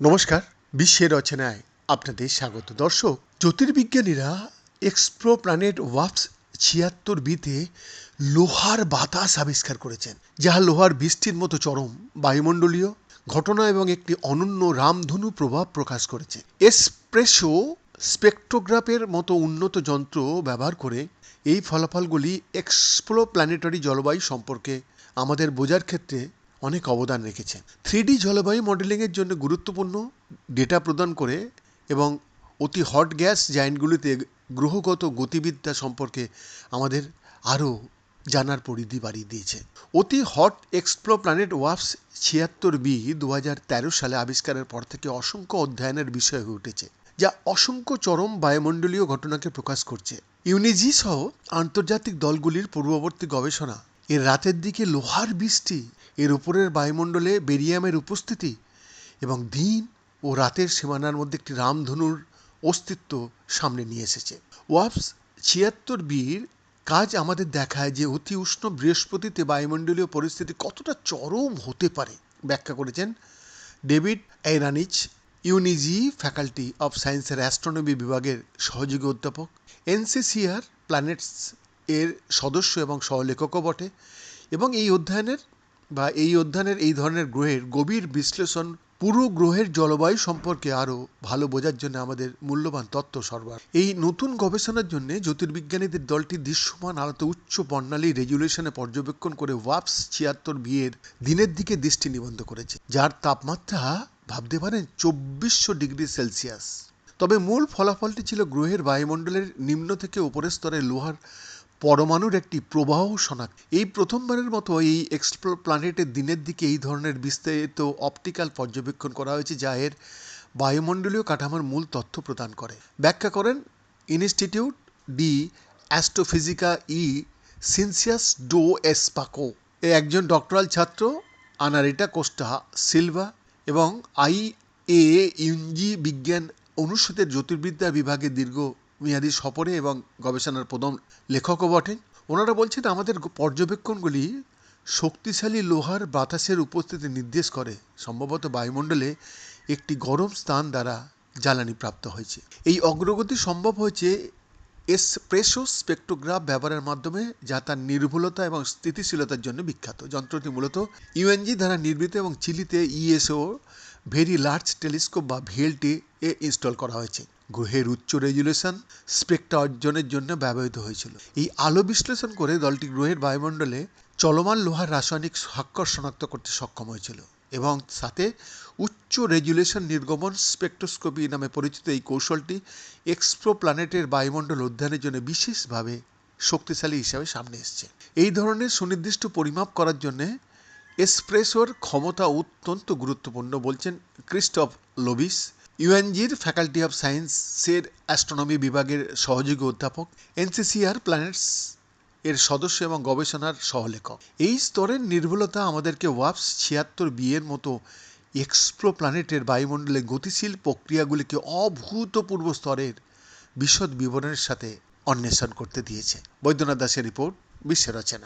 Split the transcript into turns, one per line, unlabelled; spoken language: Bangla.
নমস্কার, বিশ্বের রচনায় আপনাদের স্বাগত। দর্শক, জ্যোতির্বিজ্ঞানীরা এক্সপ্রো প্ল্যানেট ওয়াপস ছিয়াত্তর বিতে লোহার বাতাস আবিষ্কার করেছেন, যাহা লোহার বৃষ্টির মতো চরম বায়ুমণ্ডলীয় ঘটনা এবং একটি অনন্য রামধনু প্রভাব প্রকাশ করেছে। এসপ্রেসো স্পেকট্রোগ্রাফের মতো উন্নত যন্ত্র ব্যবহার করে এই ফলাফলগুলি এক্সপ্লো প্ল্যানেটারি জলবায়ু সম্পর্কে আমাদের বোঝার ক্ষেত্রে অনেক অবদান রেখেছে থ্রি জলবায়ু মডেলিংয়ের জন্য গুরুত্বপূর্ণ ডেটা প্রদান করে এবং অতি হট গ্যাস জায়েন্টগুলিতে গ্রহগত গতিবিদ্যা সম্পর্কে আমাদের আরও জানার পরিধি বাড়িয়ে দিয়েছে। অতি হট এক্সপ্লো প্ল্যানেট ওয়াফস ছিয়াত্তর বি দু হাজার তেরো সালে আবিষ্কারের পর থেকে অসংখ্য অধ্যয়নের বিষয় হয়ে উঠেছে, যা অসংখ্য চরম বায়ুমণ্ডলীয় ঘটনাকে প্রকাশ করছে। ইউনিজি সহ আন্তর্জাতিক দলগুলির পূর্ববর্তী গবেষণা এর রাতের দিকে লোহার বৃষ্টি এর উপরের বায়ুমণ্ডলে বেরিয়ামের উপস্থিতি এবং দিন ও রাতের সীমানার মধ্যে একটি রামধনুর অস্তিত্ব সামনে নিয়ে এসেছে। ওয়াপস ছিয়াত্তর বির কাজ আমাদের দেখায় যে অতি উষ্ণ বৃহস্পতিতে বায়ুমণ্ডলীয় পরিস্থিতি কতটা চরম হতে পারে, ব্যাখ্যা করেছেন ডেভিড এরানিচ ইউনিজি ফ্যাকাল্টি অফ সায়েন্সের অ্যাস্ট্রোনমি বিভাগের সহযোগী অধ্যাপক, এনসিসিআর, প্ল্যানেটস এর সদস্য এবং সহলেখকও বটে। এবং এই অধ্যয়নের বা এই অধ্যয়নের এই ধরনের গ্রহের গভীর বিশ্লেষণ পুরো গ্রহের জলবায়ু সম্পর্কে আরও ভালো বোঝার জন্য আমাদের মূল্যবান তত্ত্ব সরবরাহ এই নতুন গবেষণার জন্য জ্যোতির্বিজ্ঞানীদের দলটি দৃশ্যমান আলোতে উচ্চ বর্ণালী রেজুলেশনে পর্যবেক্ষণ করে ওয়াপস ছিয়াত্তর বিয়ের দিনের দিকে দৃষ্টি নিবন্ধ করেছে। যার তাপমাত্রা ভাবতে পারেন চব্বিশশো ডিগ্রি সেলসিয়াস। তবে মূল ফলাফলটি ছিল গ্রহের বায়ুমণ্ডলের নিম্ন থেকে উপরের স্তরে লোহার পরমাণুর একটি প্রবাহ শনাক্ত এই প্রথমবারের মতো এই এক্সপ্লো প্ল্যানেটের দিনের দিকে এই ধরনের বিস্তারিত অপটিক্যাল পর্যবেক্ষণ করা হয়েছে, যা এর বায়ুমণ্ডলীয় কাঠামোর মূল তথ্য প্রদান করে। ব্যাখ্যা করেন institute de astrofisica e ciencias do espaco এ একজন ডক্টরাল ছাত্র আনারিটা কোস্টা সিলভা এবং আই এ ইউনজি বিজ্ঞান অনুষদের জ্যোতির্বিদ্যা বিভাগে দীর্ঘ মেয়াদী সফরে এবং গবেষণার প্রথম লেখকও বটেন ওনারা বলছেন, আমাদের পর্যবেক্ষণগুলি শক্তিশালী লোহার বাতাসের উপস্থিতি নির্দেশ করে। সম্ভবত বায়ুমণ্ডলে একটি গরম স্থান দ্বারা জ্বালানি প্রাপ্ত হয়েছে। এই অগ্রগতি সম্ভব হয়েছে এসপ্রেসো স্পেকট্রোগ্রাফ ব্যবহারের মাধ্যমে, যা তার নির্ভুলতা এবং স্থিতিশীলতার জন্য বিখ্যাত। যন্ত্রটি মূলত ইউএনজি দ্বারা নির্মিত এবং চিলিতে ইএসও ভেরি লার্জ টেলিস্কোপ বা ভিএলটি এ ইনস্টল করা হয়েছে। গ্রহের উচ্চ রেজুলেশন স্পেকটা অর্জনের জন্য ব্যবহৃত হয়েছিল। এই আলো বিশ্লেষণ করে দলটি গ্রহের বায়ুমণ্ডলে চলমান লোহার রাসায়নিক স্বাক্ষর শনাক্ত করতে সক্ষম হয়েছিল এবং সাথে উচ্চ রেজুলেশন নির্গমন স্পেকট্রোস্কোপি নামে পরিচিত এই কৌশলটি এক্সপ্রো প্ল্যানেটের বায়ুমণ্ডল অধ্যয়নের জন্য বিশেষভাবে শক্তিশালী হিসাবে সামনে এসছে। এই ধরনের সুনির্দিষ্ট পরিমাপ করার জন্যে এসপ্রেসোর ক্ষমতা অত্যন্ত গুরুত্বপূর্ণ বলছেন ক্রিস্টফ লোবিস ইউএনজির ফ্যাকাল্টি অফ সায়েন্সের অ্যাস্ট্রোনমি বিভাগের সহযোগী অধ্যাপক এনসিসিআর প্ল্যানেটস এর সদস্য এবং গবেষণার সহলেখক। এই স্তরের নির্ভুলতা আমাদেরকে ওয়াপস ছিয়াত্তর বিয়ের মতো এক্সপ্লো প্ল্যানেটের বায়ুমণ্ডলে গতিশীল প্রক্রিয়াগুলিকে অভূতপূর্ব স্তরের বিশদ বিবরণের সাথে অন্বেষণ করতে দিয়েছে। বৈদ্যনাথ দাসের রিপোর্ট, বিশ্ব রচনা।